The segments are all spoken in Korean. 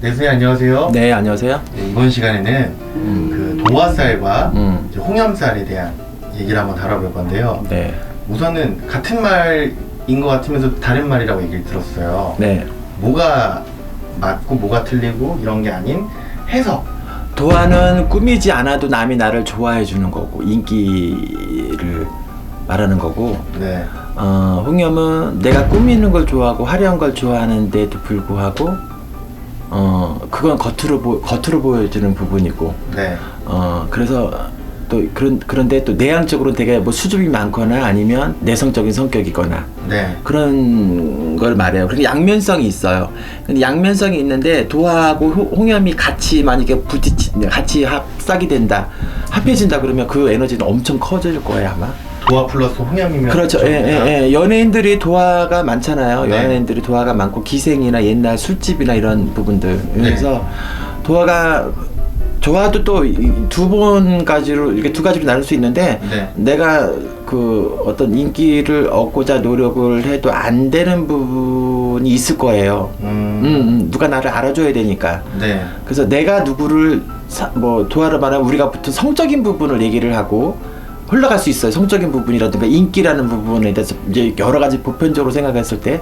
네, 선생님 안녕하세요. 네, 안녕하세요. 네, 이번 시간에는 그 도화살과 음. 이제 홍염살에 대한 얘기를 한번 다뤄볼 건데요. 네. 우선은 같은 말인 것 같으면서 다른 말이라고 얘기를 들었어요. 네. 뭐가 맞고 뭐가 틀리고 이런 게 아닌 해석. 도화는 꾸미지 않아도 남이 나를 좋아해 주는 거고 인기를 말하는 거고 네. 어, 홍염은 내가 꾸미는 걸 좋아하고 화려한 걸 좋아하는데도 불구하고 어 그건 겉으로 보 겉으로 보여주는 부분이고 네. 어 그래서 또 그런 그런데 또 내향적으로 되게 뭐 수줍이 많거나 아니면 내성적인 성격이거나 네. 그런 걸 말해요. 그리고 양면성이 있어요. 근데 양면성이 있는데 도화하고 호- 홍염이 같이 만약에 부딪히 같이 합싹이 된다, 합해진다 그러면 그 에너지는 엄청 커질 거예요 아마. 도화 플러스 홍염이면 그렇죠. 예, 예, 예. 연예인들이 도화가 많잖아요. 네. 연예인들이 도화가 많고 기생이나 옛날 술집이나 이런 부분들. 그래서 도화가 도화도 또 두 번까지로 이렇게 두 가지로 나눌 수 있는데 네. 내가 그 어떤 인기를 얻고자 노력을 해도 안 되는 부분이 있을 거예요. 음, 음. 음, 누가 나를 알아줘야 되니까. 네. 그래서 내가 누구를 사, 뭐 도하를 말하면 우리가 보통 성적인 부분을 얘기를 하고 흘러갈 수 있어요. 성적인 부분이라든가 인기라는 부분에 대해서 이제 여러 가지 보편적으로 생각했을 때.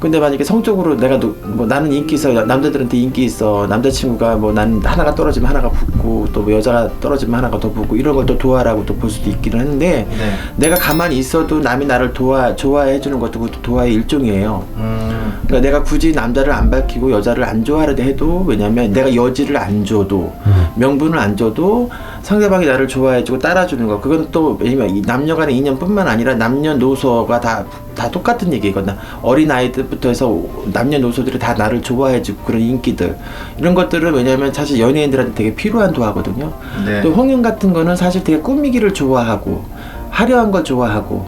근데 만약에 성적으로 내가 누, 뭐 나는 인기 있어 남자들한테 인기 있어 남자친구가 뭐 나는 하나가 떨어지면 하나가 붙고 또 뭐 여자가 떨어지면 하나가 더 붙고 이런 걸 또 도하라고 또 볼 수도 있기는 하는데 네. 내가 가만히 있어도 남이 나를 도와 좋아해 주는 것도 그것도 도하의 일종이에요. 음. 그러니까 내가 굳이 남자를 안 밝히고 여자를 안 좋아하려 해도 왜냐면 내가 여지를 안 줘도 명분을 안 줘도 상대방이 나를 좋아해주고 따라주는 거. 그건 또 왜냐면 이 남녀간의 인연뿐만 아니라 남녀노소가 다 다 똑같은 얘기거든 어린 아이들부터 해서 남녀노소들이 다 나를 좋아해주고 그런 인기들. 이런 것들은 왜냐면 사실 연예인들한테 되게 필요한 도하거든요. 네. 또 홍윤 같은 거는 사실 되게 꾸미기를 좋아하고 화려한 걸 좋아하고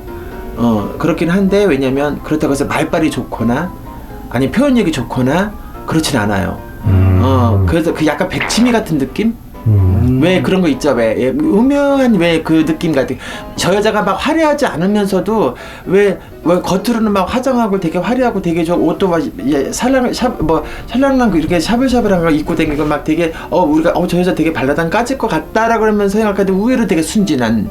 어 그렇긴 한데 왜냐면 그렇다고 해서 말빨이 좋거나 아니 표현력이 좋거나 그렇진 않아요. 음. 어 그래서 그 약간 백치미 같은 느낌? 음. 왜 그런 거 있죠? 왜 예, 음흉한 왜 그 느낌 같은 저 여자가 막 화려하지 않으면서도 왜, 왜 겉으로는 막 화장하고 되게 화려하고 되게 저 옷도 막 예, 살랑 샵뭐 샬랑랑 그 이렇게 샤블샤블한 거 입고 다니고 막 되게 어 우리가 어 저 여자 되게 발라당 까질 것 같다라 그러면서 생각하는데 의외로 되게 순진한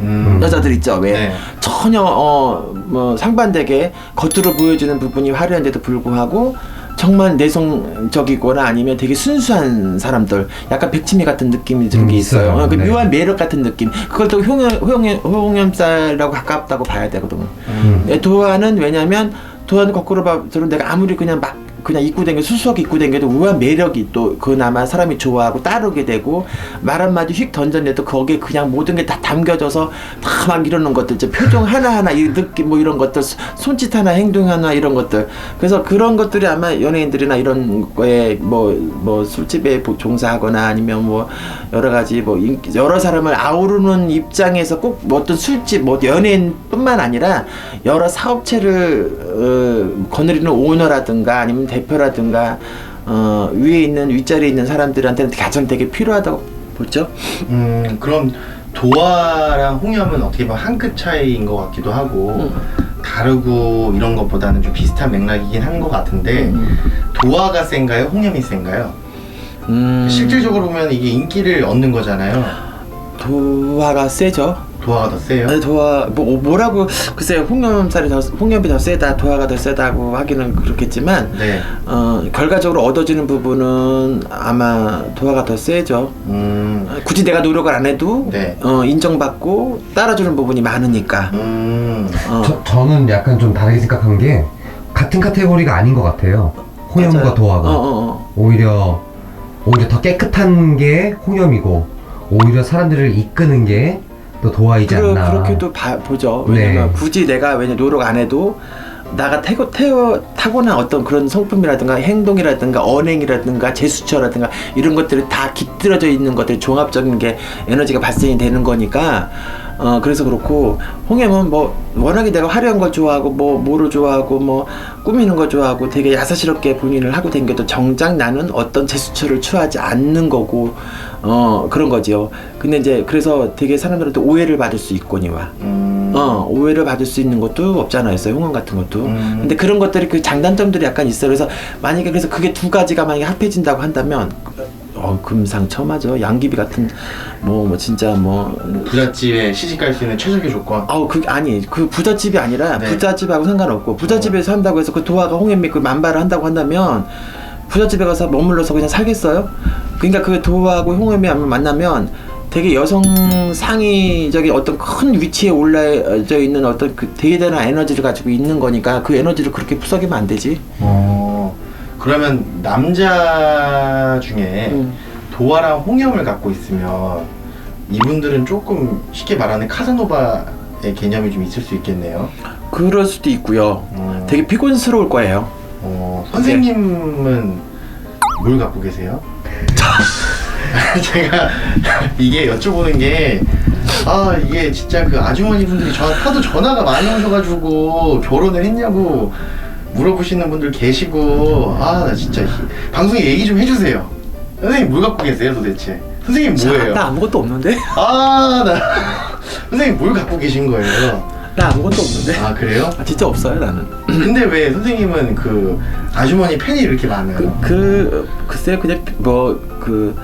음. 여자들 있죠 왜 네. 전혀 어 뭐 상반되게 겉으로 보여주는 부분이 화려한데도 불구하고 정말 내성적이거나 아니면 되게 순수한 사람들 약간 백치미 같은 느낌이 드는 음, 게 있어요. 있어요. 어, 그 네. 묘한 매력 같은 느낌. 그걸 또 홍염 홍염 홍염살하고 가깝다고 봐야 되거든. 음. 네, 도화는 왜냐면 도화는 거꾸로 봐서는 내가 아무리 그냥 막 그냥 입고 댕겨 수수하게 입고 댕겨도 우아한 매력이 또 그나마 사람이 좋아하고 따르게 되고 말 한마디 휙 던져내도 거기에 그냥 모든 게 다 담겨져서 다 막 이러는 것들 이제 표정 하나하나 이 느낌 뭐 이런 것들 수- 손짓 하나 행동 하나 이런 것들. 그래서 그런 것들이 아마 연예인들이나 이런 거에 뭐 뭐 술집에 보- 종사하거나 아니면 뭐 여러 가지 뭐 인기, 여러 사람을 아우르는 입장에서 꼭 뭐 어떤 술집 뭐 연예인뿐만 아니라 여러 사업체를 어, 거느리는 오너라든가 아니면 대표라든가 어, 위에 있는 윗자리에 있는 사람들한테는 가장 되게 필요하다고 보죠. 음, 그럼 도화랑 홍염은 어떻게 보면 한 끗 차이인 것 같기도 하고 음. 다르고 이런 것보다는 좀 비슷한 맥락이긴 한 것 같은데 음. 도화가 센가요? 홍염이 센가요? 음, 실질적으로 보면 이게 인기를 얻는 거잖아요. 도화가 세죠. 도화가 더 세요. 아니, 도화 뭐 뭐라고 글쎄요 홍염살이 더 홍염이 더 세다 도화가 더 세다고 하기는 그렇겠지만 네. 어 결과적으로 얻어지는 부분은 아마 도화가 더 세죠. 음. 어, 굳이 내가 노력을 안 해도 네. 어, 인정받고 따라주는 부분이 많으니까. 음. 어. 저, 저는 약간 좀 다르게 생각한 게 같은 카테고리가 아닌 것 같아요. 홍염과 맞아요. 도화가 어, 어, 어. 오히려 오히려 더 깨끗한 게 홍염이고 오히려 사람들을 이끄는 게 또 도화이지 그러, 않나. 그렇게도 봐, 보죠. 네. 왜냐면 굳이 내가 왜냐 노력 안 해도 나가 태고 태어 타고난 어떤 그런 성품이라든가 행동이라든가 언행이라든가 제스처라든가 이런 것들이 다 깃들어져 있는 것들이 종합적인 게 에너지가 발생이 되는 거니까 어 그래서 그렇고 홍염은 뭐 워낙에 내가 화려한 걸 좋아하고 뭐 뭐를 좋아하고 뭐 꾸미는 거 좋아하고 되게 야사스럽게 본인을 하고 댕겨도 정작 나는 어떤 제스처를 취하지 않는 거고 어 그런 거지요. 근데 이제 그래서 되게 사람들한테 오해를 받을 수 있거니와. 음. 어 오해를 받을 수 있는 것도 있어요 홍원 같은 것도 음. 근데 그런 것들이 그 장단점들이 약간 있어요 그래서 만약에 그래서 그게 두 가지가 만약에 합해진다고 한다면 어 금상첨화죠 양귀비 같은 뭐뭐 진짜 뭐 부잣집에 시집 갈 수 있는 최적의 조건. 아우 그 아니 그 부잣집이 아니라 네. 부잣집하고 상관없고 부잣집에서 한다고 해서 그 도화가 홍현미 그 만발을 한다고 한다면 부잣집에 가서 머물러서 그냥 살겠어요? 그러니까 그 도화하고 홍현미 만나면 되게 여성 상위적인 어떤 큰 위치에 올라져 있는 어떤 그 되게 대단한 에너지를 가지고 있는 거니까 그 에너지를 그렇게 부숴기면 안 되지. 어, 그러면 남자 중에 음. 도화랑 홍염을 갖고 있으면 이분들은 조금 쉽게 말하는 카사노바의 개념이 좀 있을 수 있겠네요. 그럴 수도 있고요. 어, 되게 피곤스러울 거예요. 어, 선생님은 뭘 갖고 계세요? 제가 이게 여쭤보는 게, 아, 이게 진짜 그 아주머니 분들이 저, 하도 전화가 많이 오셔가지고 결혼을 했냐고 물어보시는 분들 계시고, 아, 나 진짜 이- 방송에 얘기 좀 해주세요. 선생님 뭘 갖고 계세요 도대체? 선생님 뭐예요? 나 아무것도 없는데? 아, 나. 선생님 뭘 갖고 계신 거예요? 나 아무것도 없는데? 아, 그래요? 아, 진짜 없어요 나는. 근데 왜 선생님은 그 아주머니 팬이 이렇게 많아요? 그, 그 글쎄요 그냥 뭐 그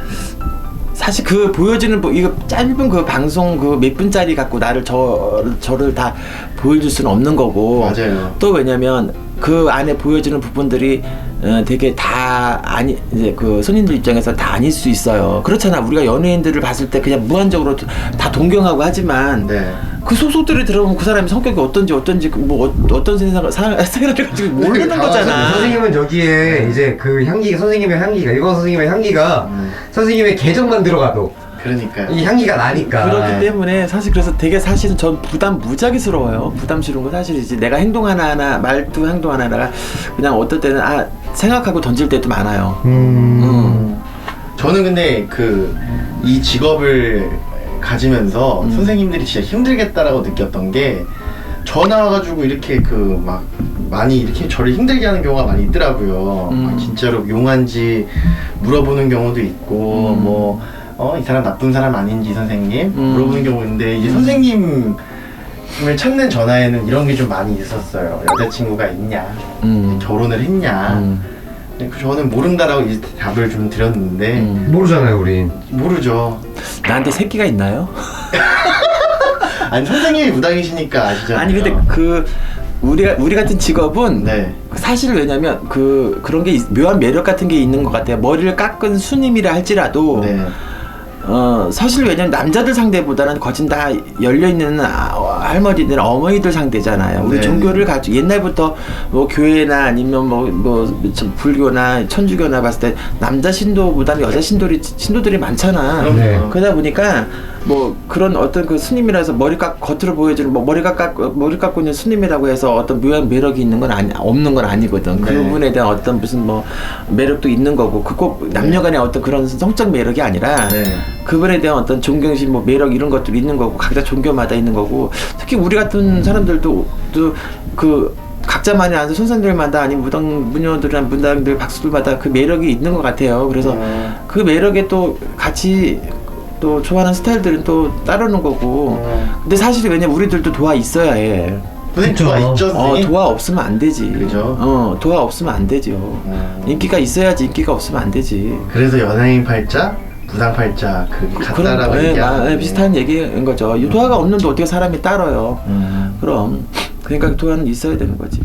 사실 그 보여지는 뭐 이거 짧은 그 방송 그 몇 분짜리 갖고 나를 저 저를 다 보여줄 수는 없는 거고 맞아요. 또 왜냐면 그 안에 보여지는 부분들이 어, 되게 다 아니 이제 그 손님들 입장에서 다 아닐 수 있어요. 그렇잖아. 우리가 연예인들을 봤을 때 그냥 무한적으로 다 동경하고 하지만 네. 그 소속들이 들어보면 그 사람의 성격이 어떤지 어떤지 그뭐 어, 어떤 세상 사- 생활을 가지고 모르는 다 거잖아. 선생님은 여기에 이제 그 향기 선생님의 향기가 일본 선생님의 향기가 음, 선생님의 계정만 들어가도 그러니까. 이 향기가 나니까 그렇기 때문에 사실 그래서 되게 사실은 전 부담 무지하게스러워요. 부담스러운 건 사실이지. 내가 행동 하나 하나 말도 행동 하나 하나가 그냥 어떨 때는 아 생각하고 던질 때도 많아요. 음. 음. 저는 근데 그 이 직업을 가지면서 음. 선생님들이 진짜 힘들겠다라고 느꼈던 게 전화 와가지고 이렇게 그 막 많이 이렇게 저를 힘들게 하는 경우가 많이 있더라고요. 음. 막 진짜로 용한지 물어보는 경우도 있고 음. 뭐 어 이 사람 나쁜 사람 아닌지 선생님 음. 물어보는 경우 있는데 이제 선생님을 찾는 전화에는 이런 게 좀 많이 있었어요. 여자친구가 있냐, 음. 결혼을 했냐. 음. 근데 그 저는 모른다라고 이제 답을 좀 드렸는데 음. 모르잖아요 우린 모르죠. 나한테 새끼가 있나요? 아니 선생님이 무당이시니까 아시잖아요. 아니 근데 그 우리 우리 같은 직업은 네. 사실 왜냐면 그 그런 게 있- 묘한 매력 같은 게 있는 것 같아요. 머리를 깎은 수님이라 할지라도 네. 어 사실 왜냐면 남자들 상대보다는 거진 다 열려 있는 할머니들 어머니들 상대잖아요. 우리 네. 종교를 가지고 옛날부터 뭐 교회나 아니면 뭐 뭐 불교나 천주교나 봤을 때 남자 신도보다는 여자 신도들이 신도들이 많잖아. 네. 그러다 보니까 뭐 그런 어떤 그 스님이라서 머리 깎 겉으로 보여주는 뭐 머리가 깎 머리 깎고 있는 스님이라고 해서 어떤 묘한 매력이 있는 건 아니 없는 건 아니거든. 네. 그분에 대한 어떤 무슨 뭐 매력도 있는 거고 그꼭 남녀간의 어떤 그런 성적 매력이 아니라 네. 그분에 대한 어떤 존경심, 뭐 매력 이런 것들이 있는 거고 각자 종교마다 있는 거고 특히 우리 같은 사람들도 또그 각자만의 아는 선생들마다 아니면 무당 무녀들이나 문당들 박수들마다 그 매력이 있는 것 같아요. 그래서 음. 그 매력에 또 같이 또 좋아하는 스타일들은 또 따르는 거고. 음. 근데 사실 왜냐 면 우리들도 도화 있어야 해. 선생님 그쵸. 좋아 있죠 어 선생님? 도화 없으면 안 되지. 그죠? 어 도화 없으면 안 되죠. 음. 인기가 있어야지 인기가 없으면 안 되지. 그래서 연예인 팔자, 무당 팔자 그 같다라고 예, 얘기하는 마- 예, 비슷한 얘기인 거죠. 이 도화가 없는데 어떻게 사람이 따라요? 음. 그럼 그러니까 도화는 있어야 되는 거지.